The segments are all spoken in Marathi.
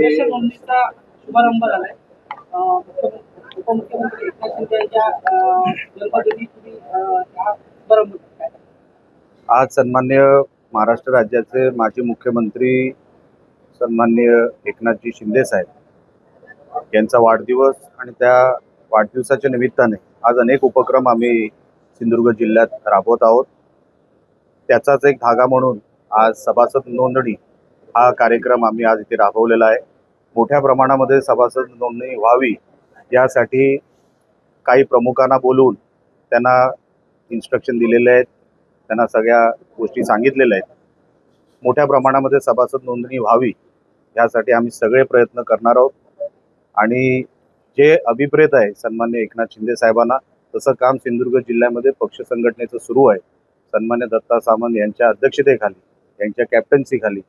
सदस्य नोंदणीचा शुभारंभ झालाय. उपमुख्यमंत्री एकनाथ शिंदे यांच्या जन्मदिनी तुम्ही हा शुभारंभ आज सन्मान्य महाराष्ट्र राज्याचे माजी मुख्यमंत्री सन्मान्य एकनाथजी शिंदे साहेब यांचा वाढदिवस आणि त्या वाढदिवसाच्या निमित्ताने आज अनेक उपक्रम आम्ही सिंधुदुर्ग जिल्ह्यात राबवत आहोत. त्याचाच एक धागा म्हणून आज सभासद नोंदणी हा कार्यक्रम आम्ही आज इथे राबवलेला आहे. मोठ्या प्रमाणामध्ये सभासद नोंदणी व्हावी यासाठी काही प्रमुखांना बोलून त्यांना इन्स्ट्रक्शन दिलेले आहेत. त्यांना सगळ्या गोष्टी सांगितलेल्या आहेत. मोठ्या प्रमाणामध्ये सभासद नोंदणी व्हावी यासाठी आम्ही सगळे प्रयत्न करणार आहोत. आणि जे अभिप्रेत आहे सन्मान्य एकनाथ शिंदे साहेबांना तसं काम सिंधुदुर्ग जिल्ह्यामध्ये पक्ष संघटनेचं सुरू आहे. सन्मान्य दत्ता सामंत यांच्या अध्यक्षतेखाली यांच्या कॅप्टन्सीखाली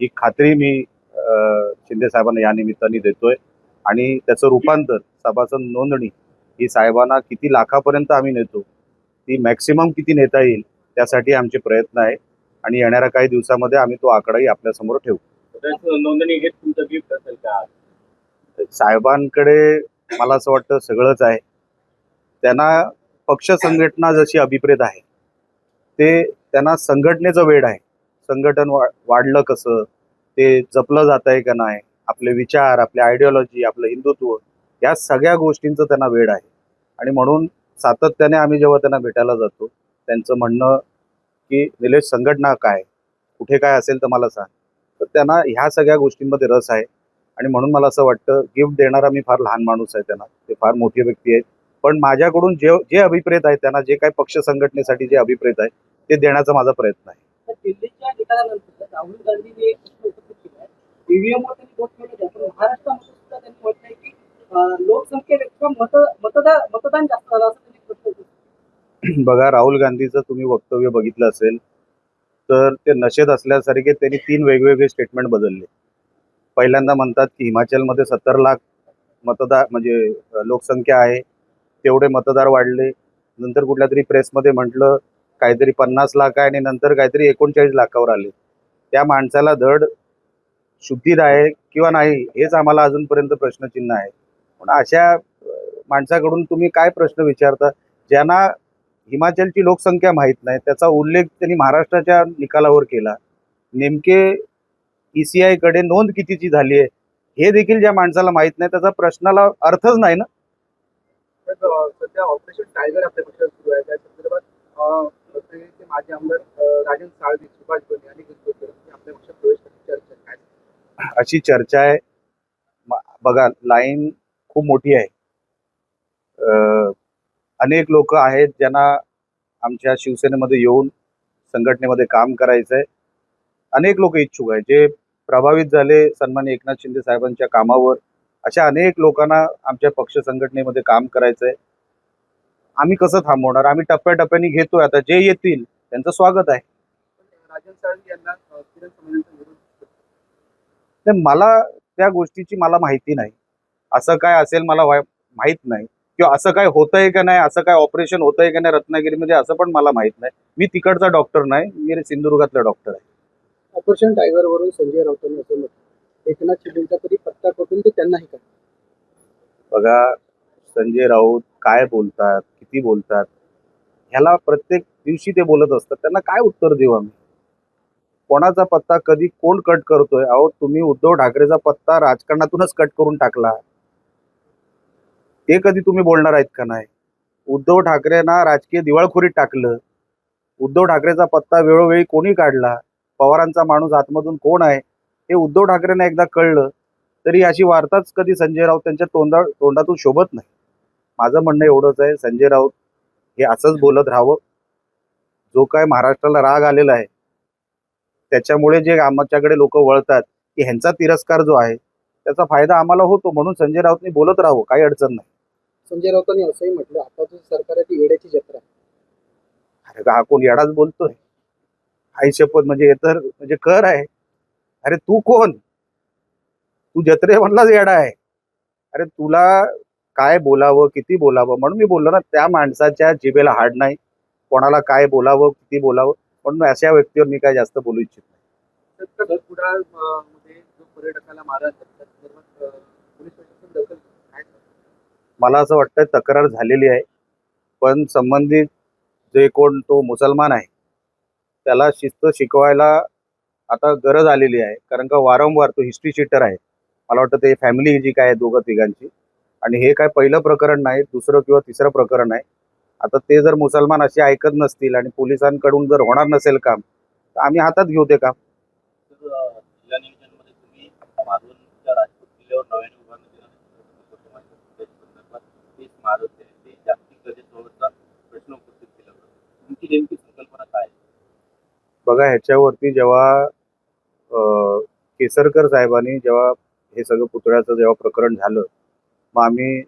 ही खात्री मी शिंदे साहेबांना या निमित्ताने देतोय. आणि त्याचं रूपांतर सभासद नोंदणी ही साहेबांना किती लाखापर्यंत आम्ही नेतो ती मॅक्सिमम किती नेता येईल त्यासाठी आमचे प्रयत्न आहे. आणि येणाऱ्या काही दिवसामध्ये आम्ही तो आकडाही आपल्यासमोर ठेवू. नोंदणी घेत तुमचं गिफ्ट असेल का? साहेबांकडे मला असं वाटतं सगळंच आहे. त्यांना पक्ष संघटना जशी अभिप्रेत आहे ते त्यांना संघटनेचं वेळ आहे. संघटन वा वाढलं कसं? ते जपलं जात आहे का नाही आपले विचार आपले आयडिओलॉजी आपलं हिंदुत्व या सगळ्या गोष्टींचं त्यांना वेळ आहे. आणि म्हणून सातत्याने आम्ही जेव्हा त्यांना भेटायला जातो त्यांचं म्हणणं की निलेश संघटना काय? कुठे काय असेल तर मला सांग. तर त्यांना ह्या सगळ्या गोष्टींमध्ये रस आहे. आणि म्हणून मला असं वाटतं गिफ्ट देणारा मी फार लहान माणूस आहे त्यांना. ते फार मोठी व्यक्ती आहेत. पण माझ्याकडून जे जे अभिप्रेत आहेत त्यांना जे काही पक्ष संघटनेसाठी जे अभिप्रेत आहे ते देण्याचा माझा प्रयत्न आहे. म्हणजे त्यांनी वोट केलं महाराष्ट्रामध्ये सुद्धा त्यांनी म्हटलंय की लोकसंख्येपेक्षा मत मतदार मतदान जास्त झालं असं त्यांनी बघा राहुल गांधीचं तुम्ही वक्तव्य बघितलं असेल तर ते नशेत असल्यासारखे त्यांनी तीन वेगवेगळे स्टेटमेंट बदलले. पहिल्यांदा म्हणतात की हिमाचलमध्ये सत्तर लाख मतदार म्हणजे लोकसंख्या आहे तेवढे मतदार वाढले. नंतर कुठल्या तरी प्रेसमध्ये म्हटलं काहीतरी पन्नास लाख आहे आणि नंतर काहीतरी एकोणचाळीस लाखावर आले. त्या माणसाला धड शुद्धीत आहे किंवा नाही हेच आम्हाला अजूनपर्यंत प्रश्नचिन्ह आहे. पण अशा माणसाकडून तुम्ही काय प्रश्न विचारता ज्यांना हिमाचलची लोकसंख्या माहीत नाही त्याचा उल्लेख त्यांनी महाराष्ट्राच्या निकालावर केला. नेमके ई सी आयकडे नोंद कितीची झाली आहे हे देखील ज्या माणसाला माहीत नाही त्याचा प्रश्नाला अर्थच नाही ना? सध्या ऑपरेशन टायगर आपल्या पक्षात सुरू आहे. त्या संदर्भात माजी आमदार राजन साळवी सुभाष बने आणि गिरीश जोशी यांनी आपल्या पक्षात प्रवेश करण्याची चर्चा आहे. काय अशी चर्चा आहे. बघा लाईन खूप मोठी आहे. अनेक लोक आहेत ज्यांना आमच्या शिवसेनेमध्ये येऊन संघटनेमध्ये काम करायचं आहे अनेक लोक इच्छुक आहे जे प्रभावित झाले सन्मान्य एकनाथ शिंदे साहेबांच्या कामावर अशा अनेक लोकांना आमच्या पक्ष संघटनेमध्ये काम करायचं आहे आम्ही कसं थांबवणार? आम्ही टप्प्याटप्प्याने घेतोय. आता जे येतील त्यांचं स्वागत आहे पण राजन साळवी यांना अं, किरण समाजांचा विरोध तर मला त्या गोष्टीची मला माहिती नाही. असं काय असेल मला माहीत नाही. किंवा असं काय होतंय का नाही असं काय ऑपरेशन होतंय का नाही रत्नागिरीमध्ये असं पण मला माहीत नाही. मी तिकडचा डॉक्टर नाही मी सिंधुदुर्गातला डॉक्टर आहे. ऑपरेशन टायगर वरून संजय राऊतांनी असं म्हटलं. एकनाथ शिंदेचा तरी पत्ता करून ते त्यांनाही करा बघा संजय राऊत काय बोलतात किती बोलतात ह्याला प्रत्येक दिवशी ते बोलत असतात. त्यांना काय उत्तर देऊ आम्ही? कोणाचा पत्ता कधी कोण कट करतोय? अहो तुम्ही उद्धव ठाकरेचा पत्ता राजकारणातूनच कट करून टाकला. ते कधी तुम्ही बोलणार आहेत का नाही? उद्धव ठाकरेंना राजकीय दिवाळखोरीत टाकलं. उद्धव ठाकरेचा पत्ता वेळोवेळी कोणी काढला? पवारांचा माणूस आतमधून कोण आहे? हे उद्धव ठाकरेंना एकदा कळलं तरी अशी वार्ताच कधी संजय राऊत त्यांच्या तोंडा तोंडातून शोभत नाही. माझं म्हणणं एवढंच आहे संजय राऊत हे असंच बोलत राहावं. जो काय महाराष्ट्राला राग आलेला आहे त्याच्यामुळे जे आमच्याकडे लोक वळतात की ह्यांचा तिरस्कार जो आहे त्याचा फायदा आम्हाला होतो. म्हणून संजय राऊतनी बोलत राहावं काही अडचण नाही. संजय राऊतांनी असंही म्हटलं आताचं सरकार आहे ती येड्याची जत्रा. अरे हा कोण येडाच बोलतोय? आई शपथ म्हणजे हे तर म्हणजे कर आहे. अरे तू कोण? तू जत्रे म्हणलाच येडा आहे. अरे तुला काय बोलावं किती बोलावं? म्हणून मी बोललो ना त्या माणसाच्या जिभेला हाड नाही. कोणाला काय बोलावं किती बोलावं? पण अशा व्यक्तीवर मी काय जास्त बोलू इच्छित नाही. मला असं वाटतं तक्रार झालेली आहे पण संबंधित जे कोण तो मुसलमान आहे त्याला शिस्त शिकवायला आता गरज आलेली आहे कारण का वारंवार तो हिस्ट्री शिटर आहे. मला वाटतं ते फॅमिली जी काय आहे दोघं तिघांची. आणि हे काय पहिलं प्रकरण नाही दुसरं किंवा तिसरं प्रकरण आहे आता ते जर मुसलमान असे ऐकत नसतील आणि पोलिसांकडून जर होणार नसेल काम तर आम्ही हातात घेऊ ते काम. बघा ह्याच्यावरती जेव्हा केसरकर साहेबांनी जेव्हा हे सगळं पुतळ्याचं जेव्हा प्रकरण झालं मग आम्ही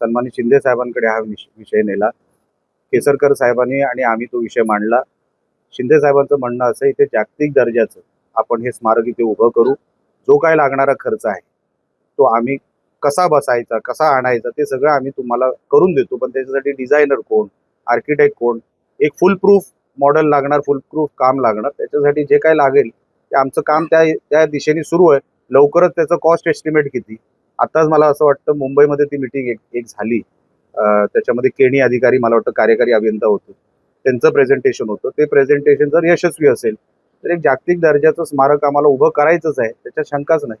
सन्मानी शिंदे साहेबांकडे हा विषय नेला. केसरकर साहेबांनी आणि आम्ही तो विषय मांडला. शिंदे साहेबांचं म्हणणं असं इथे जागतिक दर्जाचं आपण हे स्मारक इथे उभं करू. जो काय लागणारा खर्च आहे तो आम्ही कसा बसायचा कसा आणायचा ते सगळं आम्ही तुम्हाला करून देतो. पण त्याच्यासाठी डिझायनर कोण आर्किटेक्ट कोण एक फुल प्रूफ मॉडेल लागणार फुल प्रूफ काम लागणार त्याच्यासाठी जे काय लागेल ते आमचं काम त्या त्या दिशेने सुरू आहे. लवकरच त्याचं कॉस्ट एस्टिमेट किती? आत्ताच मला असं वाटतं मुंबईमध्ये ती मिटिंग एक एक झाली. त्याच्यामध्ये केणी अधिकारी मला वाटतं कार्यकारी अभियंता होते. त्यांचं प्रेझेंटेशन होतं. ते प्रेझेंटेशन जर यशस्वी असेल तर एक जागतिक दर्जाचं स्मारक आम्हाला उभं करायचंच आहे. त्याच्यात शंकाच नाही.